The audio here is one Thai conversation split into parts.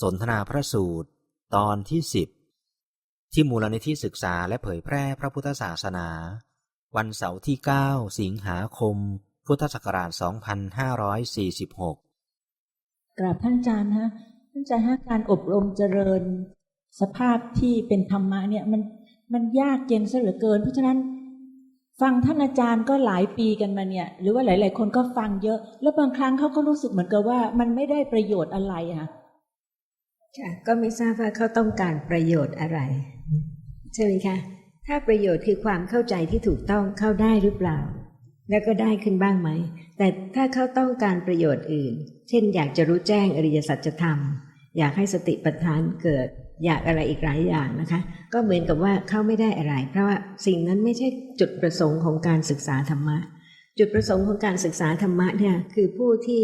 สนทนาพระสูตร ตอนที่สิบที่มูลนิธิศึกษาและเผยแพร่พระพุทธศาสนา วันเสาร์ที่ 9 สิงหาคม พุทธศักราช 2546 กราบท่านอาจารย์ฮะท่านอาจารย์ฮะการอบรมเจริญ สภาพที่เป็นธรรมะเนี่ยมันมันยากเย็นซะเหลือเกิน เพราะฉะนั้นฟังท่านอาจารย์ก็หลายปีกันมาเนี่ย หรือว่าหลาย ๆ คนก็ฟังเยอะ แล้วบางครั้งเขาก็รู้สึกเหมือนกับว่ามันไม่ได้ประโยชน์อะไรอะค่ะ ค่ะก็ไม่ทราบว่าเขาต้องการประโยชน์อะไร ใช่ไหมคะ ถ้าประโยชน์คือความเข้าใจที่ถูกต้องเข้าได้หรือเปล่า แล้วก็ได้ขึ้นบ้างไหม แต่ถ้าเขาต้องการประโยชน์อื่น เช่น อยากจะรู้แจ้งอริยสัจธรรม อยากให้สติปัฏฐานเกิด อยากอะไรอีกหลายอย่างนะคะ ก็เหมือนกับว่าเขาไม่ได้อะไร เพราะว่าสิ่งนั้นไม่ใช่จุดประสงค์ของการศึกษาธรรมะ จุดประสงค์ของการศึกษาธรรมะเนี่ยคือผู้ที่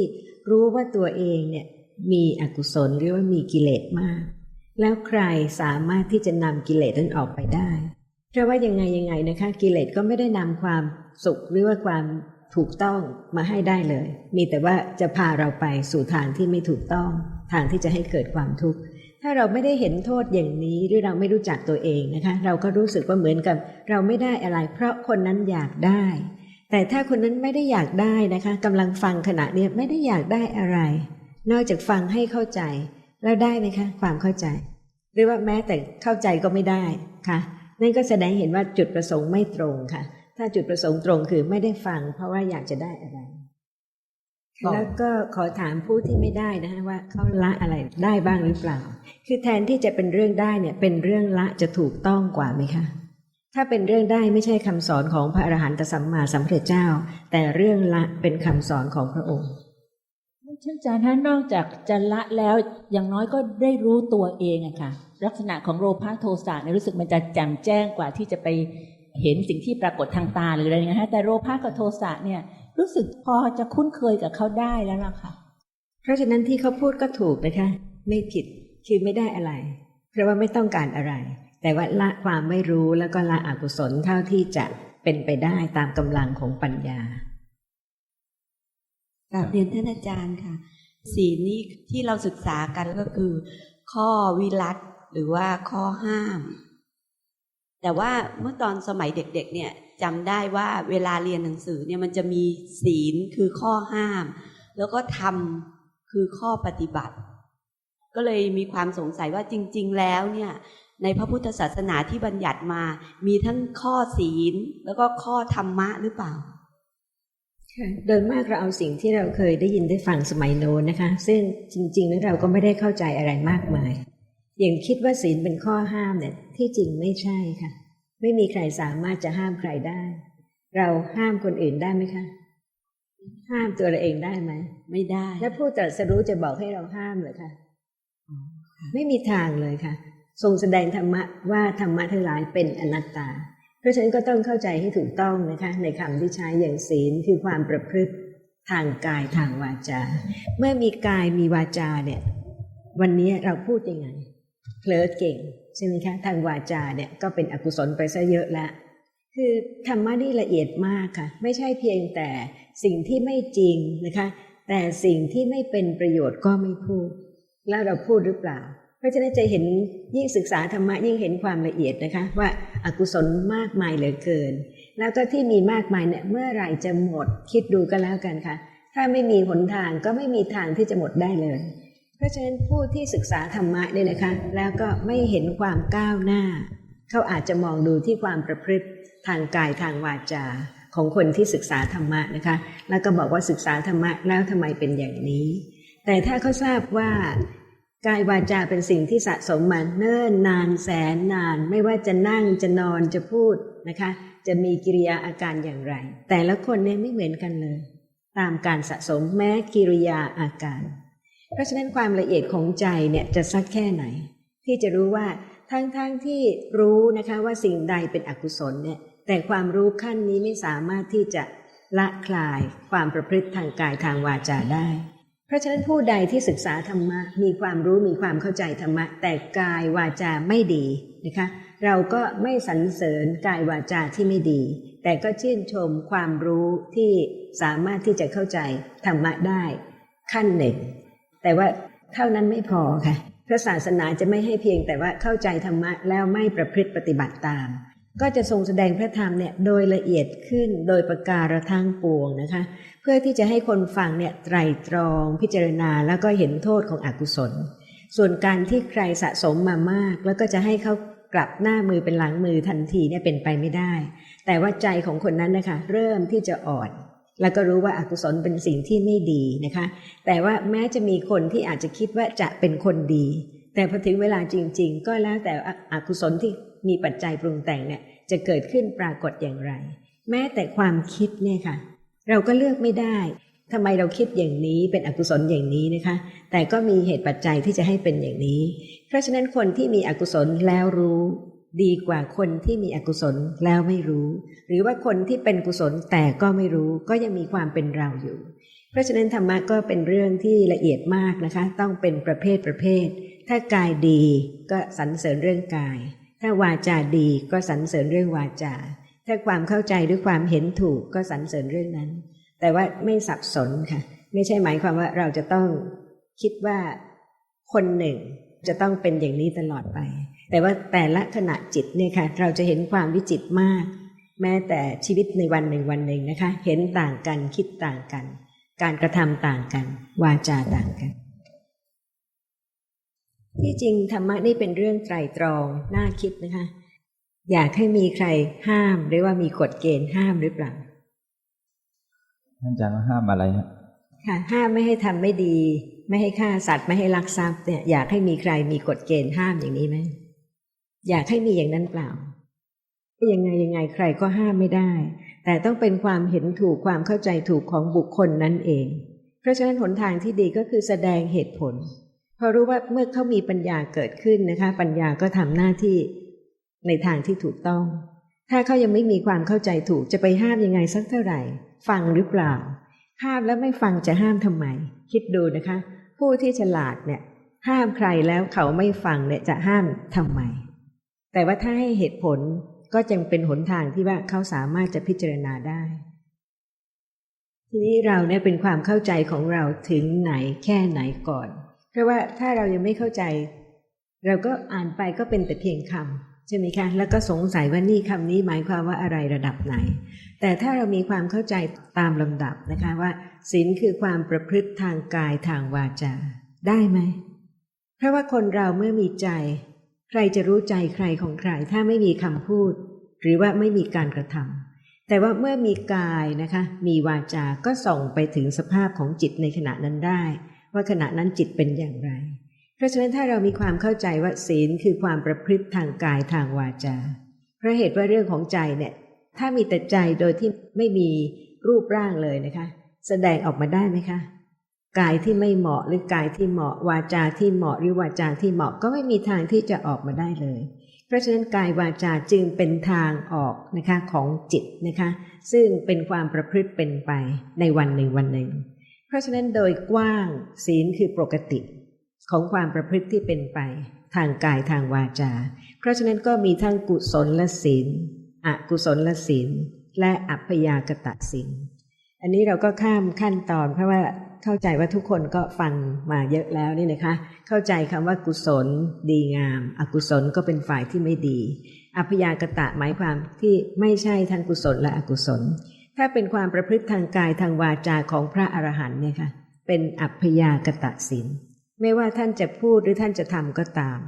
รู้ว่าตัวเองเนี่ย มีอกุศลหรือว่ามีกิเลสมาก แล้วใครสามารถที่จะนำกิเลสนั้นออกไปได้ เพราะว่ายังไงยังไงนะคะ กิเลสก็ไม่ได้นำความสุขหรือว่าความถูกต้องมาให้ได้เลย มีแต่ว่าจะพาเราไปสู่ทางที่ไม่ถูกต้อง ทางที่จะให้เกิดความทุกข์ ถ้าเราไม่ได้เห็นโทษอย่างนี้หรือเราไม่รู้จักตัวเองนะคะ เราก็รู้สึกว่าเหมือนกับ เราไม่ได้อะไร เพราะคนนั้นอยากได้ แต่ถ้าคนนั้นไม่ได้อยากได้นะคะกำลังฟังขณะนี้ไม่ได้อยากได้อะไร นอกจากฟังให้เข้าใจ แล้วได้ไหมคะ ความเข้าใจ หรือว่าแม้แต่เข้าใจก็ไม่ได้ค่ะ นั่นก็แสดงเห็นว่าจุดประสงค์ไม่ตรงค่ะ ถ้าจุดประสงค์ตรงคือไม่ได้ฟัง เพราะว่าอยากจะได้อะไรต่อแล้วก็ขอถามผู้ที่ไม่ได้นะคะว่าเขาละอะไรได้บ้างหรือเปล่า คือแทนที่จะเป็นเรื่องได้เนี่ย เป็นเรื่องละจะถูกต้องกว่าไหมคะถ้าเป็นเรื่องได้ไม่ใช่คำสอนของพระอรหันตสัมมาสัมพุทธเจ้า แต่เรื่องละเป็นคำสอนของพระองค์ ท่านอาจารย์ท่านนอกจากจะละแล้วอย่างน้อยก็ได้รู้ตัวเองอะค่ะ ลักษณะของโลภะโทสะเนี่ยรู้สึกมันจะแจ่มแจ้งกว่าที่จะไปเห็นสิ่งที่ปรากฏทางตาหรืออะไรเงี้ยฮะแต่โลภะกับโทสะเนี่ย รู้สึกพอจะคุ้นเคยกับเขาได้แล้วล่ะค่ะ เพราะฉะนั้นที่เขาพูดก็ถูกนะคะ ไม่ผิดคือไม่ได้อะไร เพราะว่าไม่ต้องการอะไร แต่ว่าละความไม่รู้แล้วก็ละอกุศลเท่าที่จะเป็นไปได้ตามกำลังของปัญญา กราบเรียนท่านอาจารย์ค่ะ ศีลนี้ที่เราศึกษากันก็คือ ข้อวิรัตหรือว่าข้อห้าม แต่ว่าเมื่อตอนสมัยเด็กๆเนี่ยจำได้ว่าเวลาเรียนหนังสือเนี่ยมันจะมีศีลคือข้อห้าม แล้วก็ธรรมคือข้อปฏิบัติ ก็เลยมีความสงสัยว่าจริง ๆ แล้วเนี่ยในพระพุทธศาสนาที่บัญญัติมา มีทั้งข้อศีล แล้วก็ข้อธรรมะหรือเปล่า โดยมากเราเอาสิ่งที่เราเคยได้ยินได้ฟังสมัยโน้นนะคะ ซึ่งจริงๆแล้วเราก็ไม่ได้เข้าใจอะไรมากมาย อย่างคิดว่าศีลเป็นข้อห้ามเนี่ยที่จริงไม่ใช่ค่ะ ไม่มีใครสามารถจะห้ามใครได้ เราห้ามคนอื่นได้ไหมคะ ห้ามตัวเราเองได้ไหมไม่ได้ แล้วผู้ตรัสรู้จะบอกให้เราห้ามเหรอคะไม่มีทางเลยค่ะ ทรงแสดงธรรมะว่าธรรมะทั้งหลายเป็นอนัตตา เพราะฉะนั้นก็ต้องเข้าใจให้ถูกต้องนะคะในคำที่ใช้อย่างศีลคือความประพฤติทางกายทางวาจา เมื่อมีกายมีวาจาเนี่ย วันนี้เราพูดยังไงเผลอเก่งใช่ไหมคะทางวาจาเนี่ยก็เป็นอกุศลไปซะเยอะแล้วคือธรรมะนี่ละเอียดมากค่ะ ไม่ใช่เพียงแต่สิ่งที่ไม่จริงนะคะ แต่สิ่งที่ไม่เป็นประโยชน์ก็ไม่พูด แล้วเราพูดหรือเปล่า ราะฉะนั้นจะเห็นยิ่งศึกษาธรรมะยิ่งเห็นความละเอียดนะคะ ว่าอากุศลมากมายเหลือเกิน แล้วก็ที่มีมากมายเนี่ยเมื่อไหร่จะหมดคิดดูก็แล้วกันค่ะ ถ้าไม่มีหนทางก็ไม่มีทางที่จะหมดได้เลย เพราะฉะนั้นผู้ที่ศึกษาธรรมะเนี่ยนะคะ แล้วก็ไม่เห็นความก้าวหน้า เขาอาจจะมองดูที่ความประพฤติทางกายทางวาจาของคนที่ศึกษาธรรมะนะคะ แล้วก็บอกว่าศึกษาธรรมะแล้วทำไมเป็นอย่างนี้ แต่ถ้าเขาทราบว่า กายวาจาเป็นสิ่งที่สะสมมาเนิ่นนานแสนนาน ไม่ว่าจะนั่งจะนอนจะพูดนะคะ จะมีกิริยาอาการอย่างไร แต่ละคนเนี่ยไม่เหมือนกันเลย ตามการสะสมแม้กิริยาอาการ เพราะฉะนั้นความละเอียดของใจเนี่ยจะสักแค่ไหน ที่จะรู้ว่าทั้งๆทที่รู้นะคะว่าสิ่งใดเป็นอกุศลเนี่ยแต่ความรู้ขั้นนี้ไม่สามารถที่จะละคลายความประพฤติทางกายทางวาจาได้ เพราะฉะนั้นผู้ใดที่ศึกษาธรรมะมีความรู้มีความเข้าใจธรรมะ แต่กายวาจาไม่ดีนะคะเราก็ไม่สรรเสริญกายวาจาที่ไม่ดี แต่ก็ชื่นชมความรู้ที่สามารถที่จะเข้าใจธรรมะได้ขั้นหนึ่ง แต่ว่าเท่านั้นไม่พอค่ะพระศาสนาจะไม่ให้เพียงแต่ว่าเข้าใจธรรมะแล้วไม่ประพฤติปฏิบัติตาม ก็จะทรงแสดงพระธรรมเนี่ยโดยละเอียดขึ้นโดยประการทั้งปวงนะคะ เพื่อที่จะให้คนฟังเนี่ยไตรตรองพิจารณาแล้วก็เห็นโทษของอกุศล ส่วนการที่ใครสะสมมามาก แล้วก็จะให้เขากลับหน้ามือเป็นหลังมือทันทีเนี่ยเป็นไปไม่ได้ แต่ว่าใจของคนนั้นนะคะเริ่มที่จะอ่อนแล้วก็รู้ว่าอากุศลเป็นสิ่งที่ไม่ดีนะคะ แต่ว่าแม้จะมีคนที่อาจจะคิดว่าจะเป็นคนดี แต่พอถึงเวลาจริง ๆ ก็แล้วแต่อกุศลที่ มีปัจจัยปรุงแต่งเนี่ยจะเกิดขึ้นปรากฏอย่างไร แม้แต่ความคิดเนี่ยค่ะ เราก็เลือกไม่ได้ทำไมเราคิดอย่างนี้เป็นอกุศลอย่างนี้นะคะ แต่ก็มีเหตุปัจจัยที่จะให้เป็นอย่างนี้ เพราะฉะนั้นคนที่มีอกุศลแล้วรู้ ดีกว่าคนที่มีอกุศลแล้วไม่รู้ หรือว่าคนที่เป็นกุศลแต่ก็ไม่รู้ก็ยังมีความเป็นเราอยู่ เพราะฉะนั้นธรรมะก็เป็นเรื่องที่ละเอียดมากนะคะ ต้องเป็นประเภทประเภท ถ้ากายดีก็สรรเสริญเรื่องกาย ถ้าวาจาดีก็สรรเสริญเรื่องวาจา ถ้าความเข้าใจด้วยความเห็นถูกก็สรรเสริญเรื่องนั้น แต่ว่าไม่สับสนค่ะ ไม่ใช่หมายความว่าเราจะต้องคิดว่าคนหนึ่งจะต้องเป็นอย่างนี้ตลอดไป แต่ว่าแต่ละขณะจิตเนี่ยค่ะ เราจะเห็นความวิจิตมาก แม้แต่ชีวิตในวันหนึ่งวันหนึ่งนะคะ เห็นต่างกันคิดต่างกัน การกระทำต่างกัน วาจาต่างกัน ที่จริงธรรมะนี่เป็นเรื่องไตรตรองน่าคิดนะคะ อยากให้มีใครห้ามหรือว่ามีกฎเกณฑ์ห้ามหรือเปล่าท่านอาจารย์ว่าห้ามอะไรฮะค่ะห้ามไม่ให้ทำไม่ดี ไม่ให้ฆ่าสัตว์ไม่ให้ลักทรัพย์เนี่ยอยากให้มีใครมีกฎเกณฑ์ห้ามอย่างนี้ไหมอยากให้มีอย่างนั้นเปล่ายังไงยังไงใครก็ห้ามไม่ได้ แต่ต้องเป็นความเห็นถูกความเข้าใจถูกของบุคคลนั้นเอง เพราะฉะนั้นหนทางที่ดีก็คือแสดงเหตุผล พอรู้ว่าเมื่อเขามีปัญญาเกิดขึ้นนะคะ ปัญญาก็ทำหน้าที่ในทางที่ถูกต้อง ถ้าเขายังไม่มีความเข้าใจถูกจะไปห้ามยังไงสักเท่าไหร่ ฟังหรือเปล่า ห้ามแล้วไม่ฟังจะห้ามทำไม คิดดูนะคะ ผู้ที่ฉลาดเนี่ย ห้ามใครแล้วเขาไม่ฟังเนี่ยจะห้ามทำไม แต่ว่าถ้าให้เหตุผลก็จึงเป็นหนทางที่ว่าเขาสามารถจะพิจารณาได้ ทีนี้เราเนี่ยเป็นความเข้าใจของเราถึงไหนแค่ไหนก่อน เพราะว่าถ้าเรายังไม่เข้าใจ เราก็อ่านไปก็เป็นแต่เพียงคำใช่ไหมคะ แล้วก็สงสัยว่านี่คำนี้หมายความว่าอะไรระดับไหน แต่ถ้าเรามีความเข้าใจตามลำดับนะคะว่าศีลคือความประพฤติทางกายทางวาจาได้ไหม เพราะว่าคนเราเมื่อมีใจ ใครจะรู้ใจใครของใคร ถ้าไม่มีคำพูด หรือว่าไม่มีการกระทำแต่ว่าเมื่อมีกายนะคะ มีวาจาก็ส่งไปถึงสภาพของจิตในขณะนั้นได้ ว่าขณะนั้นจิตเป็นอย่างไร เพราะฉะนั้นถ้าเรามีความเข้าใจว่าศีลคือความประพฤติทางกายทางวาจาเพราะเหตุว่าเรื่องของใจเนี่ยถ้ามีแต่ใจโดยที่ไม่มีรูปร่างเลยนะคะ แสดงออกมาได้ไหมคะกายที่ไม่เหมาะหรือกายที่เหมาะวาจาที่เหมาะหรือวาจาที่เหมาะก็ไม่มีทางที่จะออกมาได้เลย เพราะฉะนั้นกายวาจาจึงเป็นทางออกนะคะของจิตนะคะ ซึ่งเป็นความประพฤติเป็นไปในวันหนึ่งวันหนึ่ง ราะฉะนั้นโดยกว้างศีลคือปกติของความประพฤติที่เป็นไป ทางกายทางวาจา เพราะฉะนั้นก็มีทั้งกุศลและศีลอกุศลละศีลและอัพยากตะศีลอันนี้เราก็ข้ามขั้นตอนเพราะว่าเข้าใจว่าทุกคนก็ฟังมาเยอะแล้วนี่นะคะ เข้าใจคำว่ากุศลดีงาม อกุศลก็เป็นฝ่ายที่ไม่ดี อัพยากตะหมายความที่ไม่ใช่ทั้งกุศลและอกุศล ถ้าเป็นความประพฤติทางกายทางวาจาของพระอรหันต์เนี่ยค่ะเป็นอัพยากตะศีลไม่ว่าท่านจะพูดหรือท่านจะทำก็ตาม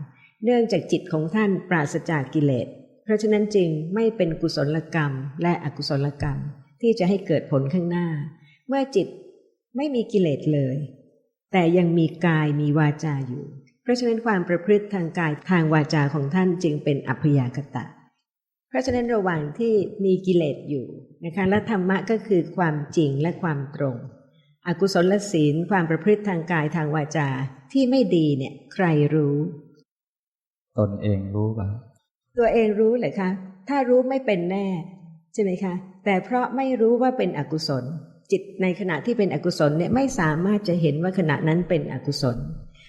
เนื่องจากจิตของท่านปราศจากกิเลส เพราะฉะนั้นจึงไม่เป็นกุศลกรรมและอกุศลกรรม ที่จะให้เกิดผลข้างหน้า เมื่อจิตไม่มีกิเลสเลย แต่ยังมีกายมีวาจาอยู่ เพราะฉะนั้นความประพฤติทางกายทางวาจาของท่านจึงเป็นอัพยากตะ ราะฉะนั้นระหว่างที่มีกิเลสอยู่นะคะและธรรมะก็คือความจริงและความตรง อกุศลศีลความประพฤติทางกายทางวาจาที่ไม่ดีเนี่ยใครรู้ ตนเองรู้ป่ะตัวเองรู้เลยคะ ถ้ารู้ไม่เป็นแน่ ใช่ไหมคะ แต่เพราะไม่รู้ว่าเป็นอกุศล จิตในขณะที่เป็นอกุศลเนี่ยไม่สามารถจะเห็นว่าขณะนั้นเป็นอกุศล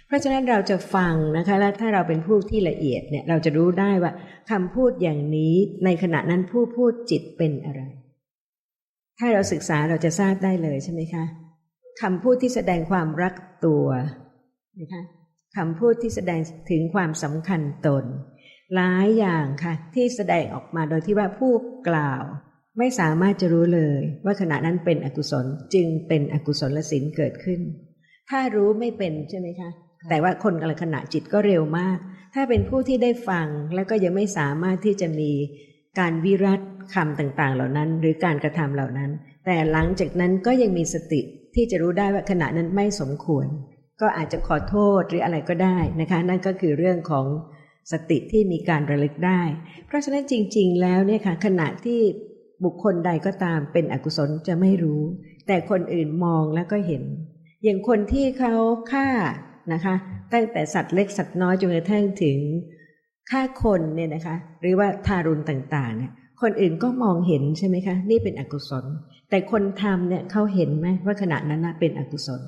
เพราะฉะนั้นเราจะฟังนะคะและถ้าเราเป็นผู้ที่ละเอียดเนี่ยเราจะรู้ได้ว่าคำพูดอย่างนี้ในขณะนั้นผู้พูดจิตเป็นอะไร ถ้าเราศึกษาเราจะทราบได้เลยใช่ไหมคะคำพูดที่แสดงความรักตัวนะคะคำพูดที่แสดงถึงความสำคัญตน หลายอย่างค่ะ ที่แสดงออกมาโดยที่ว่าผู้กล่าว ไม่สามารถจะรู้เลย ว่าขณะนั้นเป็นอกุศลจึงเป็นอกุศลศีลเกิดขึ้น ถ้ารู้ไม่เป็นใช่ไหมคะ แต่ว่าคนกำลังขณะจิตก็เร็วมาก ถ้าเป็นผู้ที่ได้ฟังแล้วก็ยังไม่สามารถที่จะมีการวิรัตคำต่างๆ เหล่านั้น หรือการกระทำเหล่านั้น แต่หลังจากนั้นก็ยังมีสติที่จะรู้ได้ว่าขณะนั้นไม่สมควร ก็อาจจะขอโทษหรืออะไรก็ได้นะคะ นั่นก็คือเรื่องของสติที่มีการระลึกได้ เพราะฉะนั้นจริง ๆ แล้วเนี่ยค่ะขณะที่บุคคลใดก็ตามเป็นอกุศลจะไม่รู้ แต่คนอื่นมองแล้วก็เห็น อย่างคนที่เขาฆ่า นะคะ ตั้งแต่สัตว์เล็กสัตว์น้อยจนกระทั่งถึงฆ่าคนเนี่ยนะคะ หรือว่าทารุณต่างๆเนี่ยคนอื่นก็มองเห็นใช่ไหมคะ นี่เป็นอกุศล แต่คนทำเนี่ยเขาเห็นไหมว่าขณะนั้นเป็นอกุศล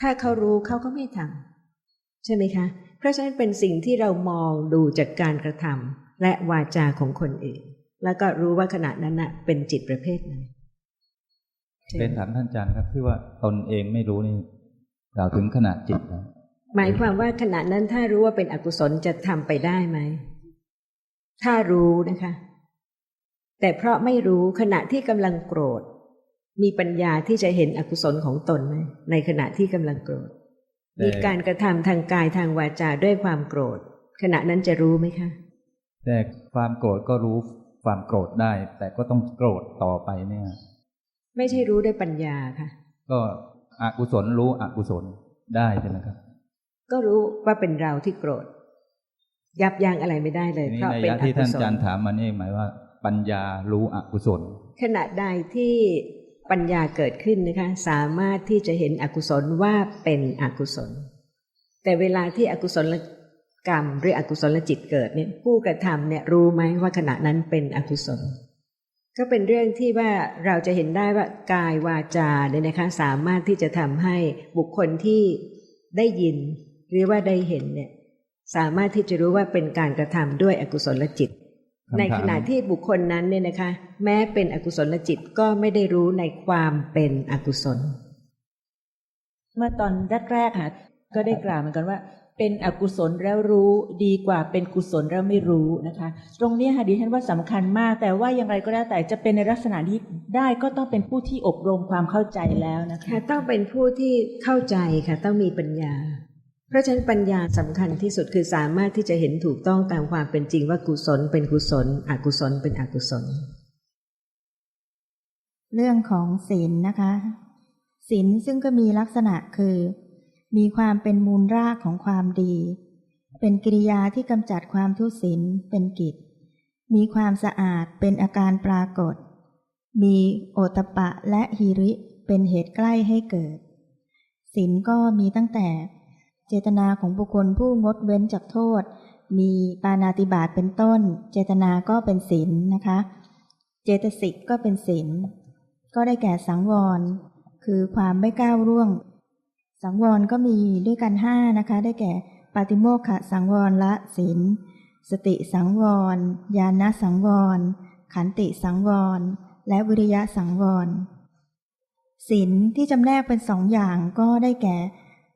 ถ้าเขารู้เขาก็ไม่ทำใช่ไหมคะ เพราะฉะนั้นเป็นสิ่งที่เรามองดูจากการกระทำและวาจาของคนอื่น แล้วก็รู้ว่าขณะนั้นเป็นจิตประเภทไหนเป็นถามท่านอาจารย์ครับที่ว่าตนเองไม่รู้นี่กล่าวถึงขนาดจิตแล้ว หมายความว่าขณะนั้นถ้ารู้ว่าเป็นอกุศลจะทำไปได้ไหม ถ้ารู้นะคะ แต่เพราะไม่รู้ขณะที่กำลังโกรธ มีปัญญาที่จะเห็นอกุศลของตนไหมในขณะที่กำลังโกรธแต่มีการกระทำทางกายทางวาจาด้วยความโกรธ ขณะนั้นจะรู้ไหมคะ แต่ความโกรธก็รู้ความโกรธได้ แต่ก็ต้องโกรธต่อไปเนี่ย ไม่ใช่รู้ด้วยปัญญาค่ะ ก็อกุศลรู้อกุศลได้ใช่ไหมครับ ก็รู้ว่าเป็นเราที่โกรธ ยับยั้งอะไรไม่ได้เลยทีนี้เพราะในเป็นยะอที่กุท่านศอาจารลย์ถามมานี่หมายว่า ปัญญารู้อกุศลขณะใดที่ปัญญาเกิดขึ้นนะคะ สามารถที่จะเห็นอกุศลว่าเป็นอกุศล แต่เวลาที่อกุศลกรรมหรืออกุศลจิตเกิดเนี่ยผู้กระทำเนี่ยรู้ไหมว่าขณะนั้นเป็นอกุศล ก็เป็นเรื่องที่ว่าเราจะเห็นได้ว่ากายวาจาเนี่ยนะคะสามารถที่จะทำให้บุคคลที่ได้ยิน หรือว่าได้เห็นเนี่ย สามารถที่จะรู้ว่าเป็นการกระทำด้วยอกุศลจิตคำถามในขณะที่บุคคลนั้นเนี่ยนะคะ แม้เป็นอกุศลจิตก็ไม่ได้รู้ในความเป็นอกุศล เมื่อตอนแรกๆค่ะก็ได้กล่าวเหมือนกันว่า เป็นอกุศลแล้วรู้ดีกว่าเป็นกุศลแล้วไม่รู้นะคะ ตรงนี้ค่ะดิฉันว่าสำคัญมาก แต่ว่าอย่างไรก็แล้วแต่จะเป็นในลักษณะที่ได้ก็ต้องเป็นผู้ที่อบรมความเข้าใจแล้วนะคะค่ะต้องเป็นผู้ที่เข้าใจค่ะ ต้องมีปัญญา เพราะฉะนั้นปัญญาสำคัญที่สุดคือสามารถที่จะเห็นถูกต้องตามความเป็นจริงว่ากุศลเป็นกุศล อกุศลเป็นอกุศล เรื่องของศีลนะคะศีลซึ่งก็มีลักษณะคือ มีความเป็นมูลรากของความดี เป็นกิริยาที่กำจัดความทุศีลเป็นกิจ มีความสะอาดเป็นอาการปรากฏ มีโอตปะและหิริเป็นเหตุใกล้ให้เกิดศีลก็มีตั้งแต่ เจตนาของบุคคลผู้งดเว้นจากโทษ มีปานาติบาตเป็นต้น เจตนาก็เป็นศีลนะคะ เจตสิกก็เป็นศีลก็ได้แก่สังวร คือความไม่ก้าวร่วง สังวรก็มีด้วยกันห้านะคะ ได้แก่ปาติโมกขสังวรละศีลสติสังวร ญาณสังวร ขันติสังวร และวิริยะสังวรศีลที่จำแนกเป็นสองอย่างก็ได้แก่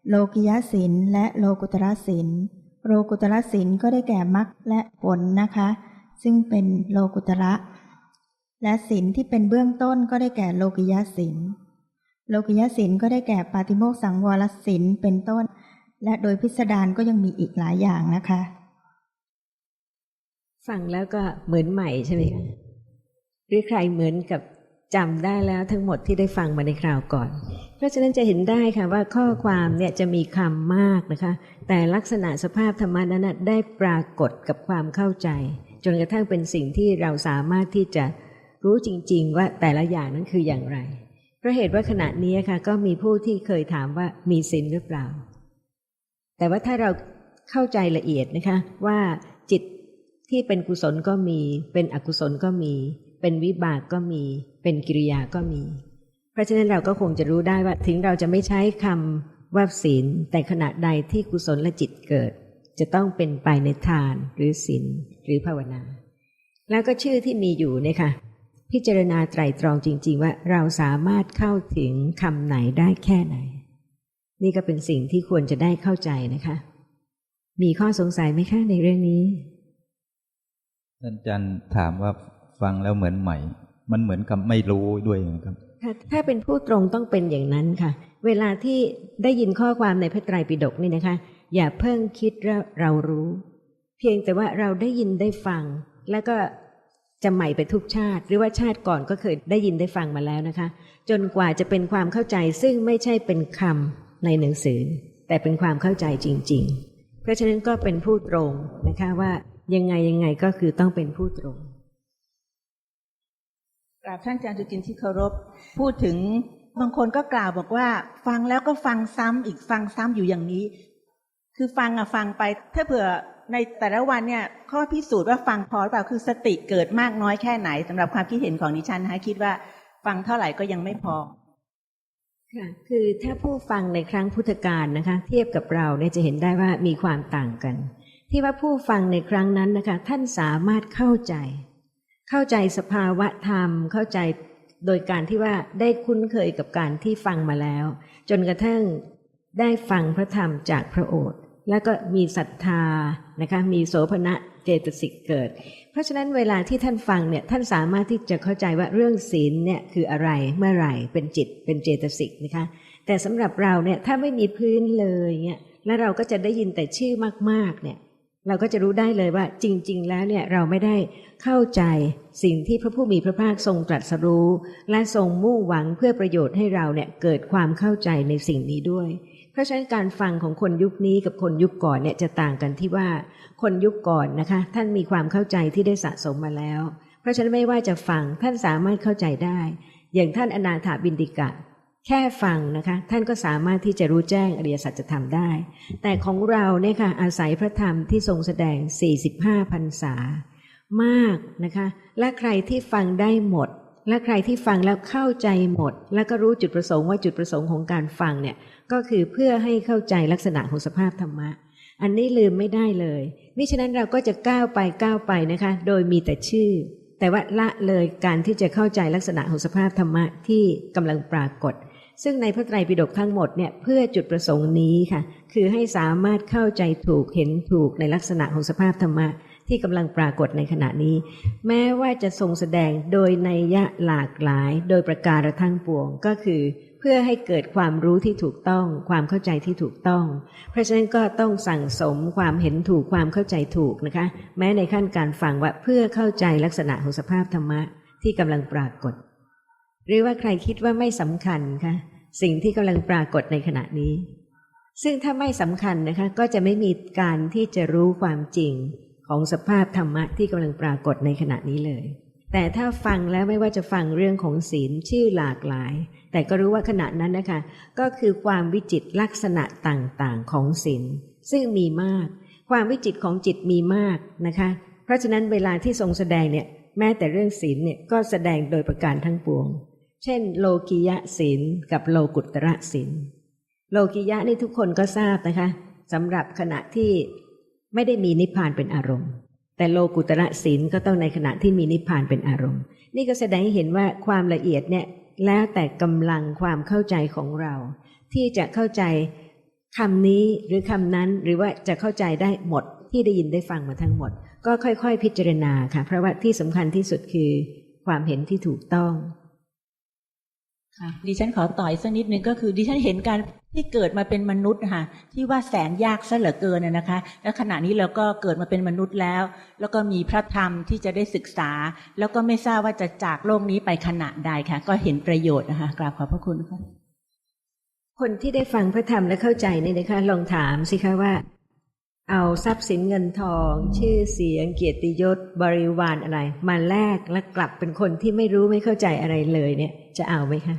โลกิยศีลและโลกุตระศีลโลกุตระศีลก็ได้แก่มรรคและผลนะคะ ซึ่งเป็นโลกุตระ และศีลที่เป็นเบื้องต้นก็ได้แก่โลกิยศีลโลกิยศีลก็ได้แก่ปาติโมกสังวรศีลเป็นต้น และโดยพิสดารก็ยังมีอีกหลายอย่างนะคะ ฟังแล้วก็เหมือนใหม่ใช่ไหมคะหรือใครเหมือนกับ จำได้แล้วทั้งหมดที่ได้ฟังมาในคราวก่อน เพราะฉะนั้นจะเห็นได้ค่ะว่าข้อความเนี่ยจะมีคำมากนะคะ แต่ลักษณะสภาพธรรมนั้นได้ปรากฏกับความเข้าใจ จนกระทั่งเป็นสิ่งที่เราสามารถที่จะรู้จริง ๆ ว่าแต่ละอย่างนั้นคืออย่างไร เพราะเหตุว่าขณะนี้ค่ะก็มีผู้ที่เคยถามว่ามีศีลหรือเปล่า แต่ว่าถ้าเราเข้าใจละเอียดนะคะว่าจิตที่เป็นกุศลก็มี เป็นอกุศลก็มี เป็นวิบากก็มี เป็นกิริยาก็มี เพราะฉะนั้นเราก็คงจะรู้ได้ว่าถึงเราจะไม่ใช้คำว่าศีล แต่ขณะใดที่กุศลและจิตเกิด จะต้องเป็นไปในทานหรือศีลหรือภาวนา แล้วก็ชื่อที่มีอยู่เนี่ยค่ะ พิจารณาไตรตรองจริง ๆ ว่าเราสามารถเข้าถึงคำไหนได้แค่ไหน นี่ก็เป็นสิ่งที่ควรจะได้เข้าใจนะคะ มีข้อสงสัยไหมคะในเรื่องนี้ท่านจารย์ถามว่า ฟังแล้วเหมือนใหม่ มันเหมือนกับไม่รู้ด้วยนะครับถ้าเป็นผู้ตรงต้องเป็นอย่างนั้นค่ะ เวลาที่ได้ยินข้อความในพระไตรปิฎกนี่นะคะ อย่าเพิ่งคิดว่าเรารู้ เพียงแต่ว่าเราได้ยินได้ฟัง แล้วก็จะใหม่ไปทุกชาติ หรือว่าชาติก่อนก็เคยได้ยินได้ฟังมาแล้วนะคะ จนกว่าจะเป็นความเข้าใจซึ่งไม่ใช่เป็นคำในหนังสือ แต่เป็นความเข้าใจจริง ๆ เพราะฉะนั้นก็เป็นผู้ตรงนะคะว่ายังไงยังไงก็คือต้องเป็นผู้ตรง กราบท่านอาจารย์จุกินที่เคารพ พูดถึงบางคนก็กล่าวบอกว่า ฟังแล้วก็ฟังซ้ำอีกฟังซ้ำอยู่อย่างนี้ คือฟังอะฟังไป ถ้าเผื่อในแต่ละวันเนี่ย ข้อพิสูจน์ว่าฟังพอหรือเปล่าคือสติเกิดมากน้อยแค่ไหนสำหรับความคิดเห็นของดิฉันนะคะคิดว่าฟังเท่าไหร่ก็ยังไม่พอค่ะคือถ้าผู้ฟังในครั้งพุทธกาลนะคะ เทียบกับเราเนี่ยจะเห็นได้ว่ามีความต่างกัน ที่ว่าผู้ฟังในครั้งนั้นนะคะ ท่านสามารถเข้าใจ เข้าใจสภาวะธรรมเข้าใจโดยการที่ว่าได้คุ้นเคยกับการที่ฟังมาแล้ว จนกระทั่งได้ฟังพระธรรมจากพระโอษฐ์แล้วก็มีศรัทธานะคะมีโสภณะเจตสิกเกิด เพราะฉะนั้นเวลาที่ท่านฟังเนี่ยท่านสามารถที่จะเข้าใจว่าเรื่องศีลเนี่ยคืออะไรเมื่อไหร่เป็นจิตเป็นเจตสิกนะคะแต่สำหรับเราเนี่ยถ้าไม่มีพื้นเลยเนี่ยแล้วเราก็จะได้ยินแต่ชื่อมากๆเนี่ย เราก็จะรู้ได้เลยว่าจริง ๆ แล้วเนี่ยเราไม่ได้เข้าใจสิ่งที่พระผู้มีพระภาคทรงตรัสรู้ และทรงมุ่งหวังเพื่อประโยชน์ให้เราเนี่ยเกิดความเข้าใจในสิ่งนี้ด้วย เพราะฉะนั้นการฟังของคนยุคนี้กับคนยุคก่อนเนี่ยจะต่างกันที่ว่าคนยุคก่อนนะคะ ท่านมีความเข้าใจที่ได้สะสมมาแล้ว เพราะฉะนั้นไม่ว่าจะฟังท่านสามารถเข้าใจได้ อย่างท่านอนาถาบินดิกะ แค่ฟังนะคะท่านก็สามารถที่จะรู้แจ้งอริยสัจธรรมได้ แต่ของเราเนี่ยค่ะอาศัยพระธรรมที่ทรงแสดง 45พรรษามากนะคะและใครที่ฟังได้หมด และใครที่ฟังแล้วเข้าใจหมด แล้วก็รู้จุดประสงค์ว่าจุดประสงค์ของการฟังเนี่ยก็คือเพื่อให้เข้าใจลักษณะของสภาพธรรมะ อันนี้ลืมไม่ได้เลยมิฉะนั้นเราก็จะก้าวไปก้าวไปนะคะ โดยมีแต่ชื่อ แต่ว่าละเลยการที่จะเข้าใจลักษณะของสภาพธรรมะที่กำลังปรากฏ ซึ่งในพระไตรปิฎกทั้งหมดเนี่ยเพื่อจุดประสงค์นี้ค่ะ คือให้สามารถเข้าใจถูกเห็นถูกในลักษณะของสภาพธรรมะที่กำลังปรากฏในขณะนี้ แม้ว่าจะทรงแสดงโดยในยะหลากหลาย โดยประการทั้งปวงก็คือ เพื่อให้เกิดความรู้ที่ถูกต้อง ความเข้าใจที่ถูกต้อง เพราะฉะนั้นก็ต้องสั่งสมความเห็นถูกความเข้าใจถูกนะคะ แม้ในขั้นการฟังว่าเพื่อเข้าใจลักษณะของสภาพธรรมะที่กำลังปรากฏ หรือว่าใครคิดว่าไม่สำคัญคะสิ่งที่กำลังปรากฏในขณะนี้ ซึ่งถ้าไม่สำคัญนะคะ ก็จะไม่มีการที่จะรู้ความจริงของสภาพธรรมะที่กำลังปรากฏในขณะนี้เลย แต่ถ้าฟังแล้วไม่ว่าจะฟังเรื่องของศีลชื่อหลากหลาย แต่ก็รู้ว่าขณะนั้นนะคะ ก็คือความวิจิตรลักษณะต่างๆของศีลซึ่งมีมาก ความวิจิตรของจิตมีมากนะคะ เพราะฉะนั้นเวลาที่ทรงแสดงเนี่ยแม้แต่เรื่องศีลเนี่ยก็แสดงโดยประการทั้งปวง เช่น โลกิยะศีลกับโลกุตระศีลโลกิยะนี่ทุกคนก็ทราบนะคะสำหรับขณะที่ไม่ได้มีนิพพานเป็นอารมณ์ แต่โลกุตระศีลก็ต้องในขณะที่มีนิพพานเป็นอารมณ์ นี่ก็แสดงให้เห็นว่าความละเอียดเนี่ยแล้วแต่กำลังความเข้าใจของเรา ที่จะเข้าใจคำนี้หรือคำนั้นหรือว่าจะเข้าใจได้หมดที่ได้ยินได้ฟังมาทั้งหมด ก็ค่อยๆ พิจารณาค่ะ เพราะว่าที่สำคัญที่สุดคือ ความเห็นที่ถูกต้อง ค่ะดิฉันขอต่อยสักนิดนึงก็คือ ดิฉันเห็นการที่เกิดมาเป็นมนุษย์ค่ะที่ว่าแสนยากซะเหลือเกินนะนะคะ และขณะนี้เราก็เกิดมาเป็นมนุษย์แล้ว แล้วก็มีพระธรรมที่จะได้ศึกษา แล้วก็ไม่ทราบว่าจะจากโลกนี้ไปขณะใดค่ะ ก็เห็นประโยชน์นะคะกราบขอบพระคุณค่ะคนที่ได้ฟังพระธรรมและเข้าใจเนี่ยนะคะ ลองถามสิคะว่า เอาทรัพย์สินเงินทอง ชื่อเสียงเกียรติยศบริวารอะไร มาแลกและกลับเป็นคนที่ไม่รู้ไม่เข้าใจอะไรเลยเนี่ย จะเอาไหมคะ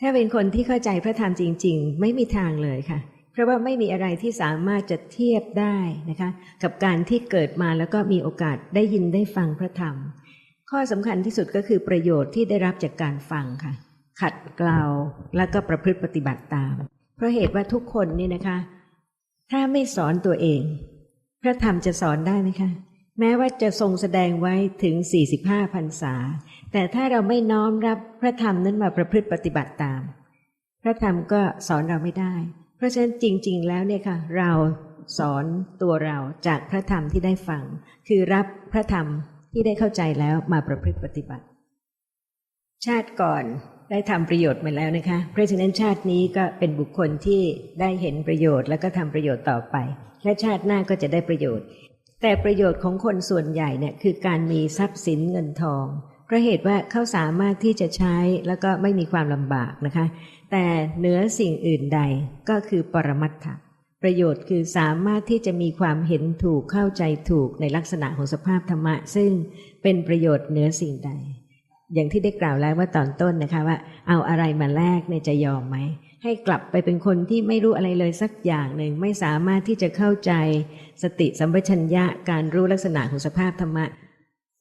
ถ้าเป็นคนที่เข้าใจพระธรรมจริง ๆ ไม่มีทางเลยค่ะ เพราะว่าไม่มีอะไรที่สามารถจะเทียบได้นะคะ กับการที่เกิดมาแล้วก็มีโอกาสได้ยินได้ฟังพระธรรม ข้อสำคัญที่สุดก็คือประโยชน์ที่ได้รับจากการฟังค่ะ ขัดเกลาแล้วก็ประพฤติปฏิบัติตาม เพราะเหตุว่าทุกคนนี่นะคะ ถ้าไม่สอนตัวเอง พระธรรมจะสอนได้ไหมคะแม้ว่าจะทรงแสดงไว้ถึง 45พรรษา แต่ถ้าเราไม่น้อมรับพระธรรมนั้นมาประพฤติปฏิบัติตาม พระธรรมก็สอนเราไม่ได้ เพราะฉะนั้นจริง ๆ แล้วเนี่ยค่ะ เราสอนตัวเราจากพระธรรมที่ได้ฟัง คือรับพระธรรมที่ได้เข้าใจแล้วมาประพฤติปฏิบัติ ชาติก่อน ได้ทำประโยชน์มาแล้วนะคะ เพราะฉะนั้นชาตินี้ก็เป็นบุคคลที่ได้เห็นประโยชน์แล้วก็ทำประโยชน์ต่อไป และชาติหน้าก็จะได้ประโยชน์ แต่ประโยชน์ของคนส่วนใหญ่เนี่ยคือการมีทรัพย์สินเงินทองเพราะเหตุว่าเขาสามารถที่จะใช้แล้วก็ไม่มีความลำบากนะคะ แต่เหนือสิ่งอื่นใดก็คือปรมัตถะประโยชน์คือสามารถที่จะมีความเห็นถูกเข้าใจถูกในลักษณะของสภาพธรรมะ ซึ่งเป็นประโยชน์เหนือสิ่งใด อย่างที่ได้กล่าวแล้วว่าตอนต้นนะคะว่า เอาอะไรมาแลกเนี่ยจะยอมไหมให้กลับไปเป็นคนที่ไม่รู้อะไรเลยสักอย่างหนึ่งไม่สามารถที่จะเข้าใจสติสัมปชัญญะการรู้ลักษณะของสภาพธรรมะ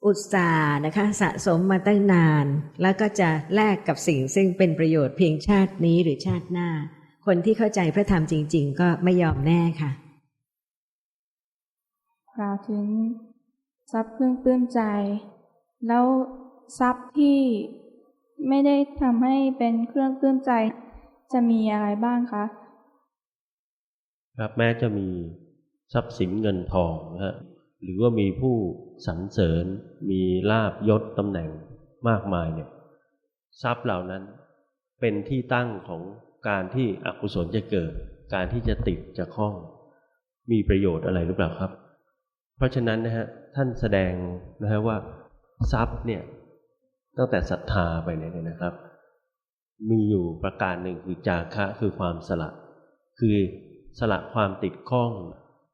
อุตสาห์นะคะสะสมมาตั้งนาน แล้วก็จะแลกกับสิ่งซึ่งเป็นประโยชน์เพียงชาตินี้หรือชาติหน้า คนที่เข้าใจพระธรรมจริง ๆ ก็ไม่ยอมแน่ค่ะกล่าวถึงทรัพย์เครื่องปลื้มใจ แล้ว ทรัพย์ที่ไม่ได้ทำให้เป็นเครื่องปลื้มใจ จะมีอะไรบ้างคะครับแม้จะมีทรัพย์สินเงินทองนะฮะหรือว่ามีผู้สรรเสริญ มีลาบยศตำแหน่งมากมายเนี่ย ทรัพย์เหล่านั้นเป็นที่ตั้งของการที่อกุศลจะเกิด การที่จะติดจะคล้อง มีประโยชน์อะไรหรือเปล่าครับ เพราะฉะนั้นนะฮะท่านแสดงนะฮะว่า ทรัพย์เนี่ย ตั้งแต่ศรัทธาไปเนี่ยนะครับ มีอยู่ประการหนึ่งคือจาคะคือความสละ คือสละความติดข้อง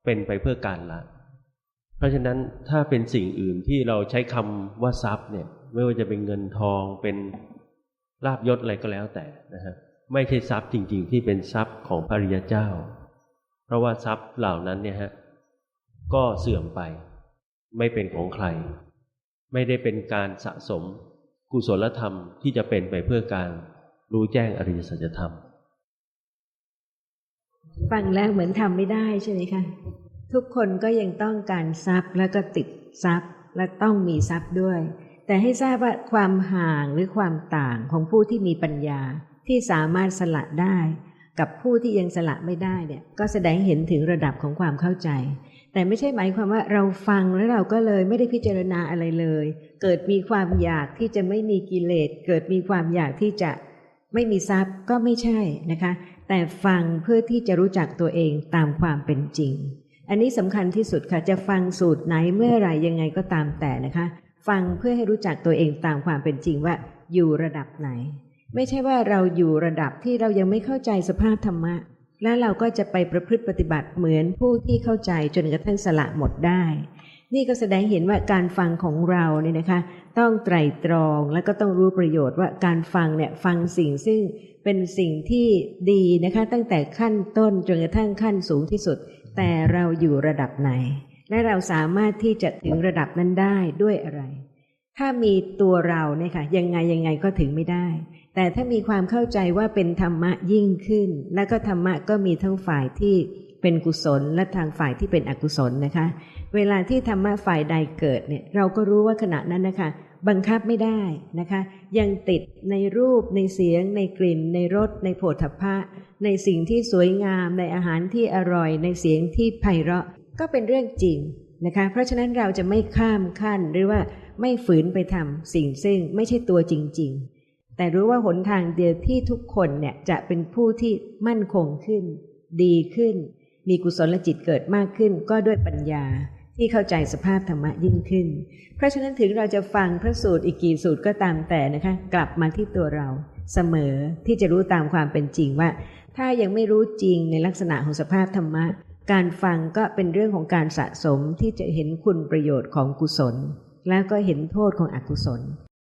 เป็นไปเพื่อการละ เพราะฉะนั้นถ้าเป็นสิ่งอื่นที่เราใช้คำว่าทรัพย์เนี่ยไม่ว่าจะเป็นเงินทองเป็นลาบยศอะไรก็แล้วแต่นะฮะไม่ใช่ทรัพย์จริง ๆ ที่เป็นทรัพย์ของพระริยเจ้า เพราะว่าทรัพย์เหล่านั้นเนี่ยฮะก็เสื่อมไป ไม่เป็นของใคร ไม่ได้เป็นการสะสม กุศลธรรมที่จะเป็นไปเพื่อการรู้แจ้งอริยสัจธรรม ฟังแล้วเหมือนทำไม่ได้ใช่ไหมคะ ทุกคนก็ยังต้องการทรัพย์แล้วก็ติดทรัพย์และต้องมีทรัพย์ด้วย แต่ให้ทราบว่าความห่างหรือความต่างของผู้ที่มีปัญญาที่สามารถสละได้ กับผู้ที่ยังสละไม่ได้เนี่ยก็แสดงเห็นถึงระดับของความเข้าใจ แต่ไม่ใช่หมายความว่าเราฟังแล้วเราก็เลยไม่ได้พิจารณาอะไรเลย เกิดมีความอยากที่จะไม่มีกิเลส เกิดมีความอยากที่จะไม่มีทรัพย์ก็ไม่ใช่นะคะ แต่ฟังเพื่อที่จะรู้จักตัวเองตามความเป็นจริง อันนี้สำคัญที่สุดค่ะ จะฟังสูตรไหนเมื่อไหร่ยังไงก็ตามแต่นะคะ ฟังเพื่อให้รู้จักตัวเองตามความเป็นจริงว่าอยู่ระดับไหน ไม่ใช่ว่าเราอยู่ระดับที่เรายังไม่เข้าใจสภาพธรรมะ และเราก็จะไปประพฤติปฏิบัติเหมือนผู้ที่เข้าใจจนกระทั่งสละหมดได้ นี่ก็แสดงเห็นว่าการฟังของเราเนี่ยนะคะ ต้องไตรตรองและก็ต้องรู้ประโยชน์ว่าการฟังเนี่ยฟังสิ่งซึ่งเป็นสิ่งที่ดีนะคะ ตั้งแต่ขั้นต้นจนกระทั่งขั้นสูงที่สุด แต่เราอยู่ระดับไหน และเราสามารถที่จะถึงระดับนั้นได้ด้วยอะไร ถ้ามีตัวเราเนี่ยค่ะยังไงยังไงก็ถึงไม่ได้ แต่ถ้ามีความเข้าใจว่าเป็นธรรมะยิ่งขึ้น แล้วก็ธรรมะก็มีทั้งฝ่ายที่เป็นกุศลและทางฝ่ายที่เป็นอกุศลนะคะ เวลาที่ธรรมะฝ่ายใดเกิดเนี่ยเราก็รู้ว่าขณะนั้นนะคะ บังคับไม่ได้นะคะ ยังติดในรูปในเสียง ในกลิ่น ในรสในโผฏฐัพพะในสิ่งที่สวยงาม ในอาหารที่อร่อย ในเสียงที่ไพเราะก็เป็นเรื่องจริงนะคะ เพราะฉะนั้นเราจะไม่ข้ามขั้นหรือว่าไม่ฝืนไปทำสิ่งซึ่งไม่ใช่ตัวจริง แต่รู้ว่าหนทางเดียวที่ทุกคนเนี่ยจะเป็นผู้ที่มั่นคงขึ้น ดีขึ้น มีกุศลจิตเกิดมากขึ้น ก็ด้วยปัญญาที่เข้าใจสภาพธรรมะยิ่งขึ้น เพราะฉะนั้นถึงเราจะฟังพระสูตรอีกกี่สูตรก็ตามแต่นะคะ กลับมาที่ตัวเราเสมอที่จะรู้ตามความเป็นจริงว่า ถ้ายังไม่รู้จริงในลักษณะของสภาพธรรมะ การฟังก็เป็นเรื่องของการสะสมที่จะเห็นคุณประโยชน์ของกุศล แล้วก็เห็นโทษของอกุศล